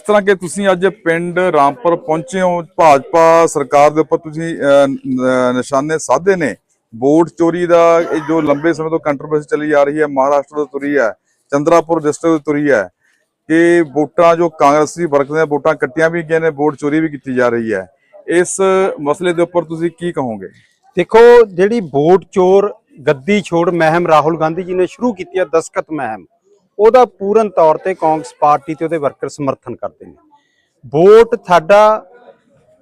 ਇਸ ਤਰ੍ਹਾਂ ਕਿ ਤੁਸੀਂ ਅੱਜ ਪਿੰਡ ਰਾਮਪੁਰ ਪਹੁੰਚੇ ਹੋ, ਭਾਜਪਾ ਸਰਕਾਰ ਦੇ ਉੱਪਰ ਤੁਸੀਂ ਨਿਸ਼ਾਨੇ ਸਾਧੇ ਨੇ। ਵੋਟ ਚੋਰੀ ਦਾ, ਇਹ ਜੋ ਲੰਬੇ ਸਮੇਂ ਤੋਂ ਕੰਟਰੋਵਰਸੀ ਚੱਲੀ ਆ ਰਹੀ ਹੈ, ਮਹਾਰਾਸ਼ਟਰ ਤੋਂ ਤੁਰੀ ਹੈ, ਚੰਦਰਾਪੁਰ ਡਿਸਟ੍ਰਿਕਟ ਤੋਂ ਤੁਰੀ ਹੈ, ਕਿ ਵੋਟਾਂ ਜੋ ਕਾਂਗਰਸੀ ਵਰਗ ਨੇ ਵੋਟਾਂ ਕੱਟੀਆਂ ਵੀ ਗਈਆਂ ਨੇ ਵੋਟ ਚੋਰੀ ਵੀ ਕੀਤੀ ਜਾ ਰਹੀ ਹੈ। ਇਸ ਮਸਲੇ ਦੇ ਉੱਪਰ ਤੁਸੀਂ ਕੀ ਕਹੋਗੇ? ਦੇਖੋ, ਜਿਹੜੀ ਵੋਟ ਚੋਰ ਗੱਦੀ ਛੋੜ ਮਹਿਮ ਰਾਹੁਲ ਗਾਂਧੀ ਜੀ ਨੇ ਸ਼ੁਰੂ ਕੀਤੀ ਹੈ ਦਸਕਤ ਮਹਿਮ। ਉਹਦਾ ਪੂਰਨ ਤੌਰ ਤੇ ਕਾਂਗਰਸ ਪਾਰਟੀ ਤੇ ਉਹਦੇ ਵਰਕਰ ਸਮਰਥਨ ਕਰਦੇ ਨੇ। ਵੋਟ ਸਾਡਾ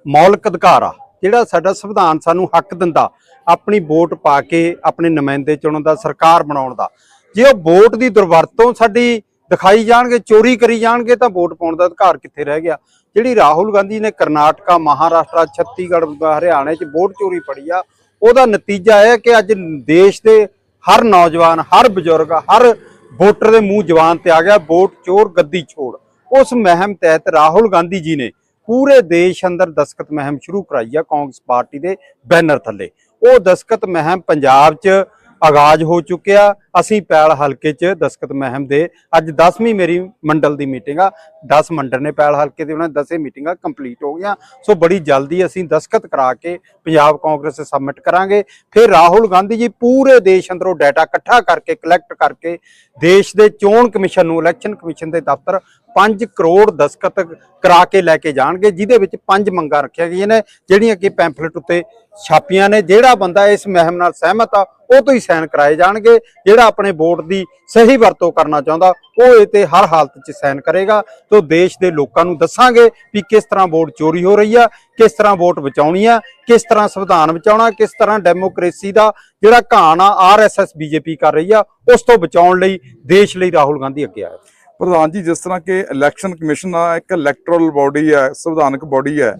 ਮੌਲਿਕ ਅਧਿਕਾਰ ਆ, ਜਿਹੜਾ ਸਾਡਾ ਸੰਵਿਧਾਨ ਸਾਨੂੰ ਹੱਕ ਦਿੰਦਾ, ਆਪਣੀ ਵੋਟ ਪਾ ਕੇ ਆਪਣੇ ਨੁਮਾਇੰਦੇ ਚੁਣਨ ਦਾ, ਸਰਕਾਰ ਬਣਾਉਣ ਦਾ। ਜੇ ਉਹ ਵੋਟ ਦੀ ਦੁਰਵਰਤੋਂ ਸਾਡੀ ਦਿਖਾਈ ਜਾਣਗੇ, ਚੋਰੀ ਕਰੀ ਜਾਣਗੇ, ਤਾਂ ਵੋਟ ਪਾਉਣ ਦਾ ਅਧਿਕਾਰ ਕਿੱਥੇ ਰਹਿ ਗਿਆ? ਜਿਹੜੀ ਰਾਹੁਲ ਗਾਂਧੀ ਨੇ ਕਰਨਾਟਕਾ, ਮਹਾਰਾਸ਼ਟਰ ਛੱਤੀਗੜ੍ਹ ਹਰਿਆਣੇ 'ਚ ਵੋਟ ਚੋਰੀ ਫੜੀ ਆ, ਉਹਦਾ ਨਤੀਜਾ ਇਹ ਹੈ ਕਿ ਅੱਜ ਦੇਸ਼ ਦੇ ਹਰ ਨੌਜਵਾਨ, ਹਰ ਬਜ਼ੁਰਗ, ਹਰ ਵੋਟਰ ਦੇ ਮੂੰਹ ਜਵਾਨ ਤੇ ਆ ਗਿਆ, ਵੋਟ ਚੋਰ ਗੱਦੀ ਛੋੜ। ਉਸ ਮਹਿਮ ਤਹਿਤ ਰਾਹੁਲ ਗਾਂਧੀ ਜੀ ਨੇ ਪੂਰੇ ਦੇਸ਼ ਅੰਦਰ ਦਸਕਤ ਮਹਿਮ ਸ਼ੁਰੂ ਕਰਾਈ ਆ ਕਾਂਗਰਸ ਪਾਰਟੀ ਦੇ ਬੈਨਰ ਥੱਲੇ। ਉਹ ਦਸਕਤ ਮਹਿਮ ਪੰਜਾਬ 'ਚ ਆਗਾਜ਼ ਹੋ ਚੁੱਕਿਆ। ਅਸੀਂ ਪੈਲ ਹਲਕੇ 'ਚ ਦਸਕਤ ਮਹਿਮ ਦੇ ਅੱਜ 10ਵੀਂ ਮੇਰੀ ਮੰਡਲ ਦੀ ਮੀਟਿੰਗ ਆ। 10 ਮੰਡਲ ਨੇ ਪੈਲ ਹਲਕੇ ਦੇ ਉਹਨਾਂ 10 ਮੀਟਿੰਗਾਂ ਕੰਪਲੀਟ ਹੋ ਗਈਆਂ। ਸੋ ਬੜੀ ਜਲਦੀ ਅਸੀਂ ਦਸਕਤ ਕਰਾ ਕੇ ਪੰਜਾਬ ਕਾਂਗਰਸ ਸਬਮਿਟ ਕਰਾਂਗੇ। ਫਿਰ ਰਾਹੁਲ ਗਾਂਧੀ ਜੀ ਪੂਰੇ ਦੇਸ਼ ਅੰਦਰੋਂ ਡਾਟਾ ਇਕੱਠਾ ਕਰਕੇ ਕਲੈਕਟ ਕਰਕੇ ਦੇਸ਼ ਦੇ ਚੋਣ ਕਮਿਸ਼ਨ ਨੂੰ ਇਲੈਕਸ਼ਨ ਕਮਿਸ਼ਨ ਦੇ ਦਫ਼ਤਰ 5 ਕਰੋੜ ਦਸਕਤ ਕਰਾ ਕੇ ਲੈ ਕੇ ਜਾਣਗੇ, ਜਿਹਦੇ ਵਿੱਚ ਪੰਜ ਮੰਗਾਂ ਰੱਖੀਆਂ ਗਈਆਂ ਨੇ, ਜਿਹੜੀਆਂ ਕਿ ਪੈਂਫਲੇਟ ਉੱਤੇ ਛਾਪੀਆਂ ਨੇ, ਜਿਹੜਾ ਬੰਦਾ ਇਸ ਮਹਿਮ ਨਾਲ ਸਹਿਮਤ ਆ, ਉਹ ਤੋਂ ਹੀ ਸਾਈਨ ਕਰਾਏ ਜਾਣਗੇ। ਜਿਹੜਾ ਆਪਣੇ ਵੋਟ ਦੀ ਸਹੀ ਵਰਤੋਂ ਕਰਨਾ ਚਾਹੁੰਦਾ, ਉਹ ਇਹ ਤੇ ਹਰ ਹਾਲਤ 'ਚ ਸਾਈਨ ਕਰੇਗਾ। ਤੋਂ ਦੇਸ਼ ਦੇ ਲੋਕਾਂ ਨੂੰ ਦੱਸਾਂਗੇ ਵੀ ਕਿਸ ਤਰ੍ਹਾਂ ਵੋਟ ਚੋਰੀ ਹੋ ਰਹੀ ਆ, ਕਿਸ ਤਰ੍ਹਾਂ ਵੋਟ ਬਚਾਉਣੀ ਆ, ਕਿਸ ਤਰ੍ਹਾਂ ਸੰਵਿਧਾਨ ਬਚਾਉਣਾ, ਕਿਸ ਤਰ੍ਹਾਂ ਡੈਮੋਕ੍ਰੇਸੀ ਦਾ ਜਿਹੜਾ ਘਾਣ ਆ ਆਰਐਸਐਸ ਬੀਜੇਪੀ ਕਰ ਰਹੀ ਆ, ਉਸ ਤੋਂ ਬਚਾਉਣ ਲਈ ਦੇਸ਼ ਲਈ ਰਾਹੁਲ ਗਾਂਧੀ ਅੱਗੇ ਆਇਆ ਪ੍ਰਧਾਨ ਜੀ, ਜਿਸ ਤਰ੍ਹਾਂ ਕਿ ਇਲੈਕਸ਼ਨ ਕਮਿਸ਼ਨ ਆ, ਇੱਕ ਇਲੈਕਟਰਲ ਬਾਡੀ ਹੈ, ਸੰਵਿਧਾਨਕ ਬਾਡੀ ਹੈ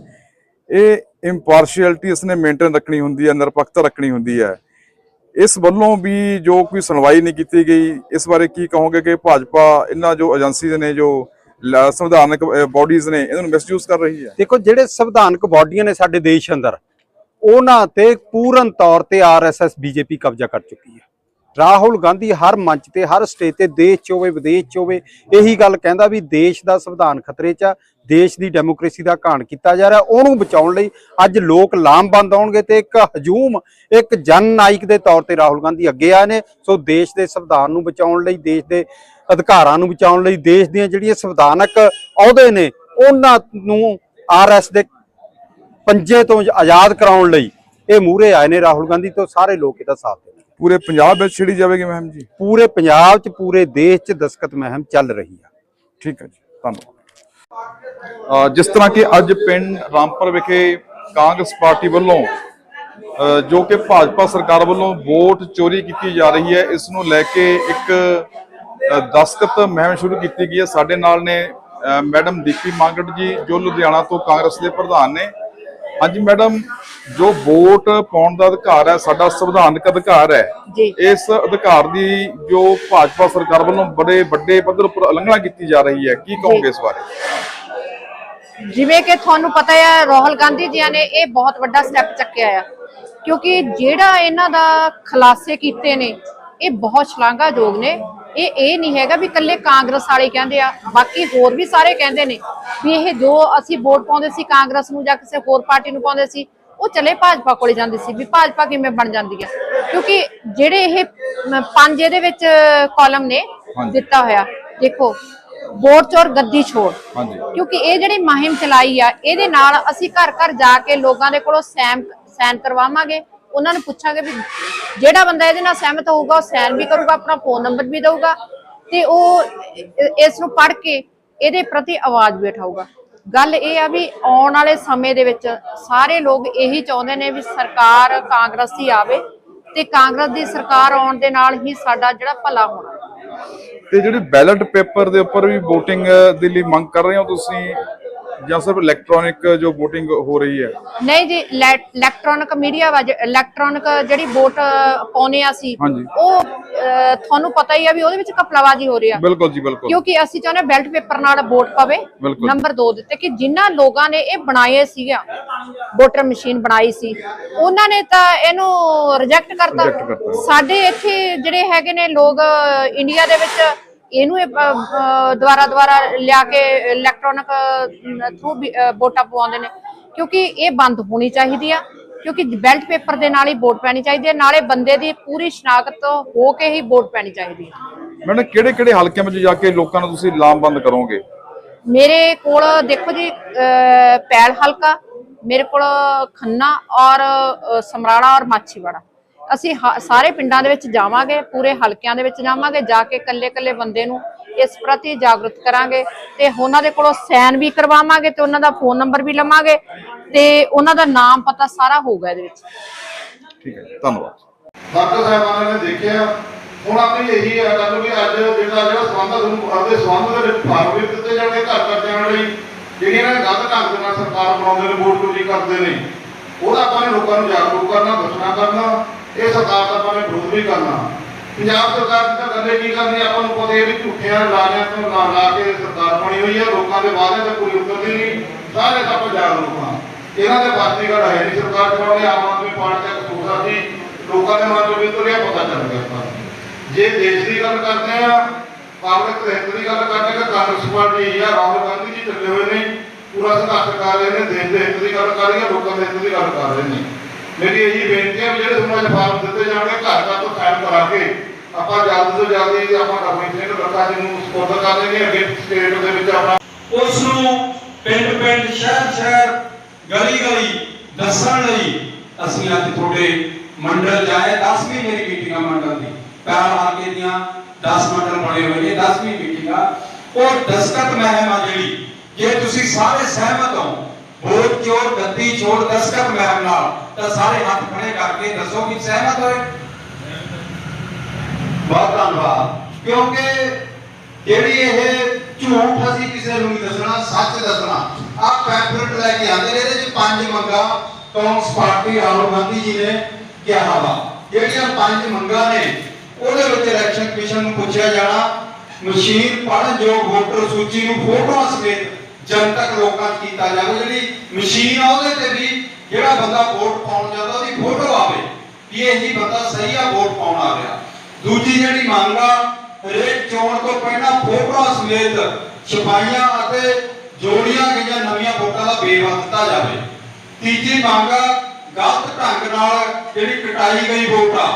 ਇਹ ਇੰਪਾਰਸ਼ੀਅਲਿਟੀ ਇਸਨੇ ਮੇਨਟੇਨ ਰੱਖਣੀ ਹੁੰਦੀ ਹੈ, ਨਿਰਪੱਖਤਾ ਰੱਖਣੀ ਹੁੰਦੀ ਹੈ। ਇਸ ਵੱਲੋਂ ਵੀ ਜੋ ਕੋਈ ਸੁਣਵਾਈ ਨਹੀਂ ਕੀਤੀ ਗਈ, ਇਸ ਬਾਰੇ ਕੀ ਕਹੋਗੇ ਕਿ ਭਾਜਪਾ ਇਹਨਾਂ ਜੋ ਏਜੰਸੀਜ਼ ਨੇ, ਜੋ ਸੰਵਿਧਾਨਕ ਬਾਡੀਜ਼ ਨੇ, ਇਹਨਾਂ ਨੂੰ ਮਿਸਯੂਜ਼ ਕਰ ਰਹੀ ਹੈ? ਦੇਖੋ, ਜਿਹੜੇ ਸੰਵਿਧਾਨਕ ਬਾਡੀਆਂ ਨੇ ਸਾਡੇ ਦੇਸ਼ ਅੰਦਰ, ਉਹਨਾਂ ਤੇ ਪੂਰਨ ਤੌਰ ਤੇ ਆਰਐਸਐਸ ਬੀਜੇਪੀ ਕਬਜ਼ਾ ਕਰ ਚੁੱਕੀ ਹੈ। ਰਾਹੁਲ ਗਾਂਧੀ ਹਰ ਮੰਚ ਤੇ, ਹਰ ਸਟੇਜ ਤੇ, ਦੇਸ਼ 'ਚ ਹੋਵੇ, ਵਿਦੇਸ਼ 'ਚ ਹੋਵੇ, ਇਹੀ ਗੱਲ ਕਹਿੰਦਾ ਵੀ ਦੇਸ਼ ਦਾ ਸੰਵਿਧਾਨ ਖਤਰੇ 'ਚ ਆ, ਦੇਸ਼ ਦੀ ਡੈਮੋਕ੍ਰੇਸੀ ਦਾ ਘਾਣ ਕੀਤਾ ਜਾ ਰਿਹਾ, ਉਹਨੂੰ ਬਚਾਉਣ ਲਈ ਅੱਜ ਲੋਕ ਲਾਮਬੰਦ ਆਉਣਗੇ ਤੇ ਇੱਕ ਹਜੂਮ, ਇੱਕ ਜਨ ਨਾਇਕ ਦੇ ਤੌਰ ਤੇ ਰਾਹੁਲ ਗਾਂਧੀ ਅੱਗੇ ਆਏ ਨੇ, ਸੋ ਦੇਸ਼ ਦੇ ਸੰਵਿਧਾਨ ਨੂੰ ਬਚਾਉਣ ਲਈ, ਦੇਸ਼ ਦੇ ਅਧਿਕਾਰਾਂ ਨੂੰ ਬਚਾਉਣ ਲਈ, ਦੇਸ਼ ਦੀਆਂ ਜਿਹੜੀਆਂ ਸੰਵਿਧਾਨਕ ਅਹੁਦੇ ਨੇ, ਉਹਨਾਂ ਨੂੰ ਆਰਐਸ ਦੇ ਪੰਜੇ ਤੋਂ ਆਜ਼ਾਦ ਕਰਾਉਣ ਲਈ ਇਹ ਮੂਹਰੇ ਆਏ ਨੇ ਰਾਹੁਲ ਗਾਂਧੀ, ਤੋਂ ਸਾਰੇ ਲੋਕ ਇਹਦਾ ਸਾਥ ਦੇ ਪੂਰੇ ਪੰਜਾਬ ਵਿੱਚ ਛਿੜੀ ਜਾਵੇਗੀ ਮਹਿਮ ਜੀ? ਪੂਰੇ ਪੰਜਾਬ 'ਚ ਪੂਰੇ ਦੇਸ਼ 'ਚ ਦਸਕਤ ਮਹਿਮ ਚੱਲ ਰਹੀ ਆ। ਠੀਕ ਹੈ ਜੀ ਧੰਨਵਾਦ। ਜਿਸ ਤਰ੍ਹਾਂ ਕਿ ਅੱਜ ਪਿੰਡ ਰਾਮਪੁਰ ਵਿਖੇ ਕਾਂਗਰਸ ਪਾਰਟੀ ਵੱਲੋਂ ਜੋ ਕਿ ਭਾਜਪਾ ਸਰਕਾਰ ਵੱਲੋਂ ਵੋਟ ਚੋਰੀ ਕੀਤੀ ਜਾ ਰਹੀ ਹੈ ਇਸ ਨੂੰ ਲੈ ਕੇ ਇੱਕ ਅ, ਦਸਤਖਤ ਮੁਹਿੰਮ ਸ਼ੁਰੂ ਕੀਤੀ ਗਈ ਹੈ। ਸਾਡੇ ਨਾਲ ਨੇ ਮੈਡਮ ਦੀਪੀ ਮਾਂਗਟ ਜੀ ਜੋ ਲੁਧਿਆਣਾ ਤੋਂ ਕਾਂਗਰਸ ਦੇ ਪ੍ਰਧਾਨ ਨੇ ਹਾਂਜੀ ਮੈਡਮ ਜੋ ਵੋਟ ਪਾਉਣ ਦਾ ਅਧਿਕਾਰ ਹੈ ਸਾਡਾ ਸੰਵਿਧਾਨਕ ਅਧਿਕਾਰ ਹੈ। ਇਸ ਅਧਿਕਾਰ ਦੀ ਜੋ ਭਾਜਪਾ ਸਰਕਾਰ ਵੱਲੋਂ ਬੜੇ ਵੱਡੇ ਪੱਧਰ ਉੱਪਰ ਉਲੰਘਣਾ ਕੀਤੀ ਜਾ ਰਹੀ ਹੈ ਕੀ ਕਹੋਗੇ ਇਸ ਬਾਰੇ? ਜਿਵੇਂ ਕਿ ਤੁਹਾਨੂੰ ਪਤਾ ਹੈ ਰਾਹੁਲ ਗਾਂਧੀ ਜੀ ਨੇ ਇਹ ਬਹੁਤ ਵੱਡਾ ਸਟੈਪ ਚੱਕਿਆ ਆ। ਕਿਉਂਕਿ ਜਿਹੜਾ ਇਹਨਾਂ ਦਾ ਖਲਾਸੇ ਕੀਤੇ ਨੇ ਇਹ ਬਹੁਤ ਸ਼ਲਾਘਾਯੋਗ ਨੇ। ਇਹ ਇਹ ਨਹੀਂ ਹੈਗਾ ਵੀ ਇਕੱਲੇ ਕਾਂਗਰਸ ਵਾਲੇ ਕਹਿੰਦੇ ਆ ਬਾਕੀ ਹੋਰ ਵੀ ਸਾਰੇ ਕਹਿੰਦੇ ਨੇ ਵੀ ਇਹ ਜੋ ਅਸੀਂ ਵੋਟ ਪਾਉਂਦੇ ਸੀ ਕਾਂਗਰਸ ਨੂੰ ਜਾਂ ਕਿਸੇ ਹੋਰ ਪਾਰਟੀ ਨੂੰ ਪਾਉਂਦੇ ਸੀ ਉਹ ਚਲੇ ਭਾਜਪਾ ਕੋਲੇ ਜਾਂਦੇ ਸੀ ਵੀ ਭਾਜਪਾ ਕਿਵੇਂ ਬਣ ਜਾਂਦੀ ਹੈ ਕਿਉਂਕਿ ਜਿਹੜੇ ਇਹ ਪੰਜ ਇਹਦੇ ਵਿੱਚ ਕਾਲਮ ਨੇ। ਦਿੱਤਾ ਹੋਇਆ ਦੇਖੋ ਵੋਟ ਚੋਰ ਗੱਦੀ ਛੋੜ। ਕਿਉਂਕਿ ਇਹ ਜਿਹੜੀ ਮੁਹਿੰਮ ਚਲਾਈ ਆ ਇਹਦੇ ਨਾਲ ਅਸੀਂ ਘਰ ਘਰ ਜਾ ਕੇ ਲੋਕਾਂ ਦੇ ਕੋਲੋਂ ਸੈਮ ਸਾਈਨ ਕਰਵਾਵਾਂਗੇ ਉਹਨਾਂ ਨੂੰ ਪੁੱਛਾਂਗੇ ਵੀ ਜਿਹੜਾ ਬੰਦਾ ਇਹਦੇ ਨਾਲ ਸਹਿਮਤ ਹੋਊਗਾ, ਉਹ ਸਾਈਨ ਵੀ ਕਰੂਗਾ, ਆਪਣਾ ਫੋਨ ਨੰਬਰ ਵੀ ਦਊਗਾ ਤੇ ਉਹ ਇਸ ਨੂੰ ਪੜ੍ਹ ਕੇ ਇਹਦੇ ਪ੍ਰਤੀ ਆਵਾਜ਼ ਵੀ ਉਠਾਊਗਾ ਗੱਲ ਇਹ ਆ ਵੀ ਆਉਣ ਵਾਲੇ ਸਮੇਂ ਦੇ ਵਿੱਚ ਸਾਰੇ ਲੋਕ ਇਹੀ ਚਾਹੁੰਦੇ ਨੇ ਵੀ ਸਰਕਾਰ ਕਾਂਗਰਸ ਦੀ ਆਵੇ ਤੇ ਕਾਂਗਰਸ ਦੀ ਸਰਕਾਰ ਆਉਣ ਦੇ ਨਾਲ ਹੀ ਸਾਡਾ ਜਿਹੜਾ ਭਲਾ ਹੋਣਾ। ਤੇ ਜਿਹੜੇ ਬੈਲਟ ਪੇਪਰ ਦੇ ਉੱਪਰ ਵੀ VOTING ਦੇ ਲਈ ਮੰਗ ਕਰ ਰਹੇ ਹੋ ਤੁਸੀਂ? ਜਾਂ ਸਿਰਫ ਇਲੈਕਟ੍ਰੋਨਿਕ ਜੋ VOTING ਹੋ ਰਹੀ ਹੈ ਨਹੀਂ ਜੀ ਇਲੈਕਟ੍ਰੋਨਿਕ ਮੀਡੀਆ ਵਜ ਇਲੈਕਟ੍ਰੋਨਿਕ ਜਿਹੜੀ ਵੋਟ ਪਾਉਨੇ ਆ ਸੀ ਹਾਂਜੀ। ਉਹ ਅਹ, ਤੁਹਾਨੂੰ ਪਤਾ ਹੀ ਆ ਵੀ ਉਹਦੇ ਵਿੱਚ ਕਪਲਾਵਾਜੀ ਹੋ ਰਹੀ ਆ ਬਿਲਕੁਲ ਜੀ ਬਿਲਕੁਲ ਕਿਉਂਕਿ ਅਸੀਂ ਚਾਹੁੰਦੇ ਬੈਲਟ ਪੇਪਰ ਨਾਲ ਵੋਟ ਪਵੇ ਬਿਲਕੁਲ। ਨੰਬਰ 2 ਦਿੱਤੇ ਕਿ ਜਿਨ੍ਹਾਂ ਲੋਕਾਂ ਨੇ ਇਹ ਬਣਾਏ ਸੀਗਾ ਵੋਟਰ ਮਸ਼ੀਨ ਬਣਾਈ ਸੀ ਉਹਨਾਂ ਨੇ ਤਾਂ ਇਹਨੂੰ ਰਿਜੈਕਟ Reject ਕਰਤਾ ਕਰਤਾ। ਸਾਡੇ ਇੱਥੇ ਜਿਹੜੇ ਹੈਗੇ ਨੇ ਲੋਕ ਇੰਡੀਆ ਦੇ ਵਿੱਚ ਇਹਨੂੰ ਇਹ, ਦੁਬਾਰਾ ਦੁਬਾਰਾ ਲਿਆ ਕੇ ਇਲੈਕਟ੍ਰੋਨਿਕ ਥਰੂ ਵੋਟਾਂ ਪਵਾਉਂਦੇ ਨੇ। ਕਿਉਂਕਿ ਇਹ ਬੰਦ ਹੋਣੀ ਚਾਹੀਦੀ ਆ। ਕਿਉਂਕਿ ਬੈਲਟ ਪੇਪਰ ਦੇ ਨਾਲ ਹੀ ਵੋਟ ਪੈਣੀ ਚਾਹੀਦੀ ਹੈ ਨਾਲੇ ਬੰਦੇ ਦੀ ਪੂਰੀ ਸ਼ਨਾਖਤ ਹੋ ਕੇ ਹੀ ਵੋਟ ਪੈਣੀ ਚਾਹੀਦੀ ਹੈ ਮੈਡਮ ਕਿਹੜੇ ਕਿਹੜੇ ਹਲਕਿਆਂ ਵਿੱਚ ਜਾ ਕੇ ਲੋਕਾਂ ਨੂੰ ਤੁਸੀਂ ਲਾਮਬੰਦ ਕਰੋਗੇ? ਮੇਰੇ ਕੋਲ ਦੇਖੋ ਜੀ ਪੈਲ ਹਲਕਾ ਮੇਰੇ ਕੋਲ ਖੰਨਾ ਔਰ ਸਮਰਾਲਾ ਔਰ ਮਾਛੀਵਾੜਾ। ਅਸੀਂ ਸਾਰੇ ਪਿੰਡਾਂ ਦੇ ਵਿੱਚ ਜਾਵਾਂਗੇ ਪੂਰੇ ਹਲਕਿਆਂ ਦੇ ਵਿੱਚ ਜਾਵਾਂਗੇ ਜਾ ਕੇ ਕੱਲੇ-ਕੱਲੇ ਬੰਦੇ ਨੂੰ ਇਸ ਪ੍ਰਤੀ ਜਾਗਰੂਕ ਕਰਾਂਗੇ ਤੇ ਉਹਨਾਂ ਦੇ ਕੋਲੋਂ ਸਾਈਨ ਵੀ ਕਰਵਾਵਾਂਗੇ ਤੇ ਉਹਨਾਂ ਦਾ ਫੋਨ ਨੰਬਰ ਵੀ ਲਵਾਂਗੇ ਤੇ ਉਹਨਾਂ ਦਾ ਨਾਮ ਪਤਾ ਸਾਰਾ ਹੋਊਗਾ ਇਹਦੇ ਵਿੱਚ। ਠੀਕ ਹੈ ਜੀ, ਧੰਨਵਾਦ। ਡਾਕਟਰ ਸਾਹਿਬਾਨਾਂ ਨੇ ਦੇਖਿਆ ਹੁਣ ਆਪਣੀ ਇਹੀ ਹੈ ਗੱਲ ਵੀ ਅੱਜ ਜਿਹੜਾ ਜਿਹੜਾ ਸੰਬੰਧ ਆ ਤੁਹਾਨੂੰ ਆਪਦੇ ਸੰਬੰਧ ਦੇ ਵਿੱਚ ਫਾਰਮ ਵੀ ਦਿੱਤੇ ਜਾਣਗੇ ਘਰ ਘਰ ਜਾਣ ਲਈ। ਜਿਹੜੀਆਂ ਨੇ ਗਲਤ ਢੰਗ ਦੇ ਨਾਲ ਸਰਕਾਰ ਬਣਾਉਂਦੇ ਨੇ ਵੋਟ ਚੋਰੀ ਕਰਦੇ ਨੇ ਉਹਦਾ ਆਪਾਂ ਨੇ ਲੋਕਾਂ ਨੂੰ ਜਾਗਰੂਕ ਕਰਨਾ ਦੱਸਣਾ ਕਰਨਾ। ਇਹ ਸਰਕਾਰ ਦਾ ਆਪਾਂ ਨੇ ਵਿਰੋਧ ਵੀ ਕਰਨਾ। ਪੰਜਾਬ ਸਰਕਾਰ ਦੀ ਤਾਂ ਗੱਲ ਕੀ ਕਰਨੀ, ਆਪਾਂ ਨੂੰ ਪਤਾ ਇਹ ਵੀ ਝੂਠਿਆਂ ਲਾਰਿਆਂ ਤੋਂ ਲਾ ਲਾ ਕੇ ਸਰਕਾਰ ਬਣੀ ਹੋਈ ਹੈ, ਲੋਕਾਂ ਦੇ ਵਾਅਦੇ ਤੇ ਪੂਰੀ ਉਤਰਦੀ ਨਹੀਂ, ਸਾਰੇ ਸਭ ਜਾਗਰੂਕ ਹਾਂ। ਇਹਨਾਂ ਦੇ ਬਾਤੀਗੜ ਹੈ ਨਹੀਂ ਸਰਕਾਰ ਚਲਾਉਣੇ ਆਮ ਆਦਮੀ ਪਾਰਟੀ ਦਾ ਕਸੂਰ ਆ ਲੋਕਾਂ ਦੇ ਮਨ ਵਿੱਚ ਤੁਰਿਆ ਪਤਾ ਚੱਲ ਗਿਆ ਆਪਾਂ ਜੇ ਦੇਸ਼ ਦੀ ਗੱਲ ਕਰਦੇ ਆ ਕਾਂਗਰਸ ਦੇ ਦੀ ਗੱਲ ਕਰਦੇ ਆ ਕਾਂਗਰਸ ਪਾਰਟੀ ਆ ਰਾਹੁਲ ਗਾਂਧੀ ਜੀ ਚੱਲੇ ਹੋਏ ਨੇ, ਪੂਰਾ ਸੰਘਰਸ਼ ਕਰ ਰਹੇ ਨੇ, ਦੇਸ਼ ਦੇ ਹਿੱਤ ਦੀ ਗੱਲ ਕਰ ਰਹੇ ਆ ਲੋਕਾਂ ਦੇ ਹਿੱਤ ਦੀ ਗੱਲ ਕਰ ਰਹੇ ਨੇ। ਮੇਰੀ ਇਹੀ ਬੇਨਤੀ ਹੈ ਜਿਹੜੇ ਤੁਹਾਨੂੰ ਅੱਜ ਫਾਰਮ ਦਿੱਤੇ ਜਾਣਗੇ, ਘਰ ਘਰ ਤੋਂ ਸਾਈਨ ਕਰਾ ਕੇ ਆਪਾਂ ਜਲਦ ਤੋਂ ਜਲਦੀ ਆਪਾਂ ਗਵਰਨਮੈਂਟ ਸਿੰਘ ਰੱਖਾ ਜੀ ਨੂੰ ਸਪੋਰਟ ਕਰ ਦੇਗੇ ਅੱਗੇ ਸਟੇਟ ਦੇ ਵਿੱਚ ਆਪਣਾ ਉਸ ਨੂੰ ਪਿੰਡ ਪਿੰਡ, ਸ਼ਹਿਰ ਸ਼ਹਿਰ, ਗਲੀ ਗਲੀ ਦੱਸਣ ਲਈ ਅਸੀਂ ਅੱਜ ਤੁਹਾਡੇ ਮੰਡਲ ਜਾਏ 10ਵੀਂ ਮੇਰੀ ਮੀਟਿੰਗ ਆ ਮੰਡਲ ਦੀ। ਪੈਰ ਹਾਕੇ ਦੀਆਂ 10 ਮੰਡਲ ਬਣੇ ਹੋਏ ਨੇ 10ਵੀਂ ਮੀਟਿੰਗ ਉਹ ਦਸਕਤ ਮਹਿਮ ਆ ਜਿਹੜੀ, ਜੇ ਤੁਸੀਂ ਸਾਰੇ ਸਹਿਮਤ ਹੋ ਵੋਟ ਚੋਰ ਗੱਦੀ ਛੋੜ ਦਸਕਤ ਮਹਿਮ ਨਾਲ? ਤਾਂ ਸਾਰੇ ਹੱਥ ਖੜੇ ਕਰਕੇ ਦੱਸੋ ਕਿ ਸਹਿਮਤ ਹੋਏ? ਬਹੁਤ ਧੰਨਵਾਦ। ਕਿਉਂਕਿ ਜਿਹੜੀ ਇਹ ਝੂਠ ਅਸੀਂ ਕਿਸੇ ਨੂੰ ਨਹੀਂ ਦੱਸਣਾ, ਸੱਚ ਦੱਸਣਾ। ਆ ਪੈਂਫਲੇਟ ਲੈ ਕੇ ਆਂਦੇ ਨੇ, ਇਹਦੇ ਚ ਪੰਜ ਮੰਗਾਂ ਕਾਂਗਰਸ ਪਾਰਟੀ, ਰਾਹੁਲ ਗਾਂਧੀ ਜੀ ਨੇ ਕਿਹਾ ਵਾ। ਜਿਹੜੀਆਂ ਪੰਜ ਮੰਗਾਂ ਨੇ, ਉਹਦੇ ਵਿੱਚ ਇਲੈਕਸ਼ਨ ਕਮਿਸ਼ਨ ਨੂੰ ਪੁੱਛਿਆ ਜਾਣਾ। ਮਸ਼ੀਨ ਪੜਨ ਜੋ ਵੋਟਰ ਸੂਚੀ ਨੂੰ ਫੋਟੋਆਂ ਸਮੇਤ ਜਨਤਕ ਲੋਕਾਂ 'ਚ ਕੀਤਾ ਜਾਵੇ, ਜਿਹੜੀ ਮਸ਼ੀਨ ਆ ਉਹਦੇ ਤੇ ਵੀ ਜਿਹੜਾ ਬੰਦਾ ਵੋਟ ਪਾਉਣ ਜਾਂਦਾ, ਉਹਦੀ ਫੋਟੋ ਆਵੇ ਵੀ ਇਹ ਹੀ ਬੰਦਾ ਸਹੀ ਆ, ਵੋਟ ਪਾਉਣ ਆ ਰਿਹਾ। ਦੂਜੀ ਜਿਹੜੀ ਮੰਗ ਆ, ਹਰੇਕ ਚੋਣ ਤੋਂ ਪਹਿਲਾਂ ਫੋਟੋਆਂ ਸਮੇਤ ਛਪਾਈਆਂ ਅਤੇ ਜੋੜੀਆਂ ਗਈਆਂ ਨਵੀਆਂ ਵੋਟਾਂ ਦਾ ਵੇਰਵਾ ਦਿੱਤਾ ਜਾਵੇ। ਤੀਜੀ ਮੰਗ ਆ, ਗਲਤ ਢੰਗ ਨਾਲ ਜਿਹੜੀ ਕਟਾਈ ਗਈ ਵੋਟ ਆ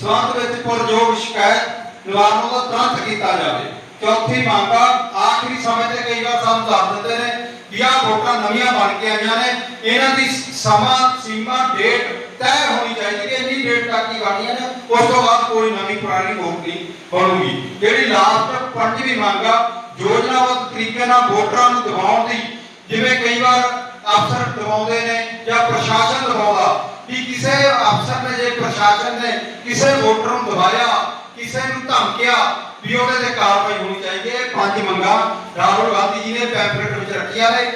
ਸੰਬੰਧ ਵਿੱਚ ਪੁਰਜੋਗ ਸ਼ਿਕਾਇਤ ਨਿਵਾਰਨ ਦਾ ਤੁਰੰਤ ਕੀਤਾ ਜਾਵੇ। ਚੌਥੀ ਮੰਗ ਆ ਆਖਰੀ ਸਮੇਂ ਤੇ ਕਈ ਵਾਰ ਸਾਨੂੰ ਦੱਸ ਦਿੰਦੇ ਨੇ ਵੀ ਆਹ ਵੋਟਾਂ ਨਵੀਆਂ ਬਣ ਕੇ ਆਈਆਂ ਨੇ, ਇਹਨਾਂ ਦੀ ਸਮਾਂ, ਸੀਮਾ ਡੇਟ ਤੈਅ ਹੋਣੀ ਚਾਹੀਦੀ ਕਿ ਇੰਨੀ ਡੇਟ ਤੱਕ ਹੀ ਬਣੀਆਂ ਨੇ, ਉਸ ਤੋਂ ਬਾਅਦ ਕੋਈ ਨਵੀਂ ਪੁਰਾਣੀ ਵੋਟ ਨਹੀਂ ਬਣੂਗੀ। ਜਿਹੜੀ ਲਾਸਟ ਪੰਜਵੀਂ ਮੰਗ ਆ, ਯੋਜਨਾਬੱਧ ਤਰੀਕੇ ਨਾਲ ਵੋਟਰਾਂ ਨੂੰ ਦਬਾਉਣ ਦੀ, ਜਿਵੇਂ ਕਈ ਵਾਰ ਅਫਸਰ ਦਬਾਉਂਦੇ ਨੇ ਜਾਂ ਪ੍ਰਸ਼ਾਸਨ ਦਬਾਉਂਦਾ ਵੀ ਕਿਸੇ ਅਫਸਰ ਨੇ, ਜੇ ਪ੍ਰਸ਼ਾਸਨ ਨੇ ਕਿਸੇ ਵੋਟਰ ਨੂੰ ਦਬਾਇਆ ਕਿਸੇ ਨੂੰ ਧਮਕਿਆ ਵੀ ਉਹਦੇ ਤੇ ਕਾਰਵਾਈ ਹੋਣੀ ਚਾਹੀਦੀ ਹੈ। ਪੰਜ ਮੰਗਾਂ ਰਾਹੁਲ ਗਾਂਧੀ ਜੀ ਨੇ ਪੈਂਫਲੇਟ ਵਿੱਚ ਰੱਖੀਆਂ ਨੇ।